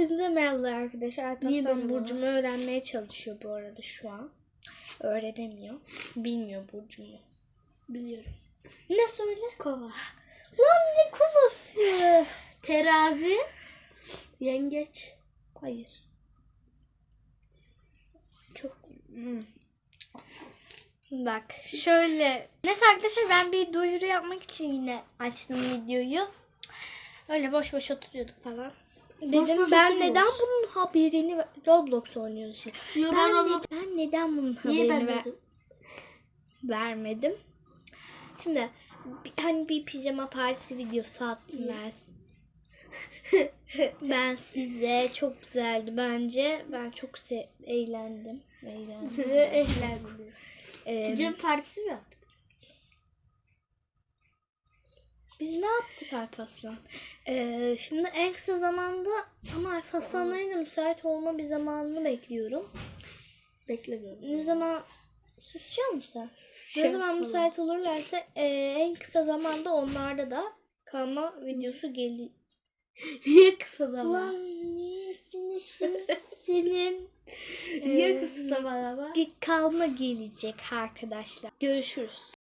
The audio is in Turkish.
Hepinize merhabalar arkadaşlar. Alparslan merhaba? Burcu'mu öğrenmeye çalışıyor bu arada şu an. Öğrenemiyor. Bilmiyor Burcu'mu. Biliyorum. Ne söyle? Kova. Lan ne kovası? Terazi. Yengeç. Hayır. Çok... Hmm. Bak şöyle. Neyse arkadaşlar ben bir duyuru yapmak için yine açtım videoyu. Öyle boş boş oturuyorduk falan. Dedim boş ben neden bunun haberini Roblox oynuyoruz. Yo, ben, ben ne- Roblox- ben neden bunun haberini ben ver- vermedim? Şimdi hani bir pijama partisi videosu attım ben. ben size çok güzeldi bence. Ben çok eğlendim. Eğlendim. Eğlendim. Ee, Cem partisi mi yaptık? Biz ne yaptık Alparslan? Ee, şimdi en kısa zamanda ama Alparslanların da müsait olma bir zamanını bekliyorum. Beklemiyorum. Ne zaman susacak mısın? Ne zaman sana. müsait olurlarsa e, en kısa zamanda onlarda da kalma videosu gelir. Niye kısa zaman? Ulan senin Niye e, kısa zaman ama? kalma gelecek arkadaşlar. Görüşürüz.